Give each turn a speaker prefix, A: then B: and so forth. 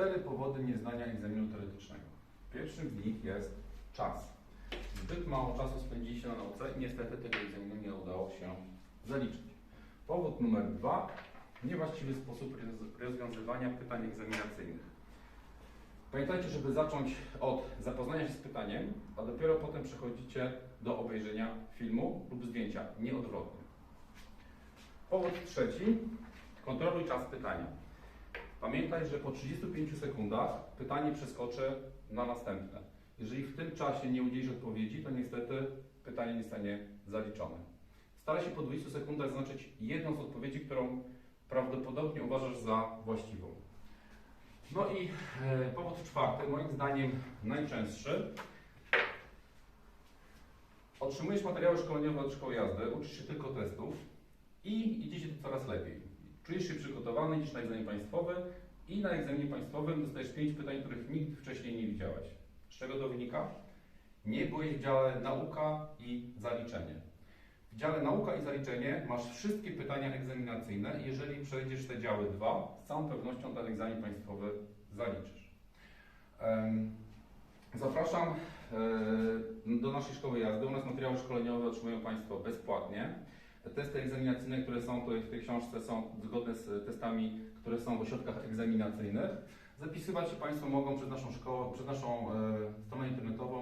A: cztery powody nieznania egzaminu teoretycznego. Pierwszym z nich jest czas. Zbyt mało czasu spędziliście na nauce i niestety tego egzaminu nie udało się zaliczyć. Powód numer dwa. Niewłaściwy sposób roz- rozwiązywania pytań egzaminacyjnych. Pamiętajcie, żeby zacząć od zapoznania się z pytaniem, a dopiero potem przechodzicie do obejrzenia filmu lub zdjęcia, nie odwrotnie. Powód trzeci. Kontroluj czas pytania. Pamiętaj, że po 35 sekundach pytanie przeskoczy na następne. Jeżeli w tym czasie nie udzielisz odpowiedzi, to niestety pytanie nie zostanie zaliczone. Staraj się po 20 sekundach zaznaczyć jedną z odpowiedzi, którą prawdopodobnie uważasz za właściwą. No i e, powód czwarty, moim zdaniem najczęstszy. Otrzymujesz materiały szkoleniowe od szkoły jazdy, uczysz się tylko testów i idzie ci to coraz lepiej. Czujesz się przygotowany niż na egzamin państwowy i na egzaminie państwowym dostajesz pięć pytań, których nigdy wcześniej nie widziałeś. Z czego to wynika? Nie byłeś w dziale nauka i zaliczenie. W dziale nauka i zaliczenie masz wszystkie pytania egzaminacyjne jeżeli przejdziesz te działy dwa, z całą pewnością ten egzamin państwowy zaliczysz. Zapraszam e, do naszej szkoły jazdy. U nas materiały szkoleniowe otrzymują Państwo bezpłatnie. Te testy egzaminacyjne, które są tutaj w tej książce, są zgodne z testami, które są w ośrodkach egzaminacyjnych. Zapisywać się Państwo mogą przez naszą szkołę, przez naszą e, stronę internetową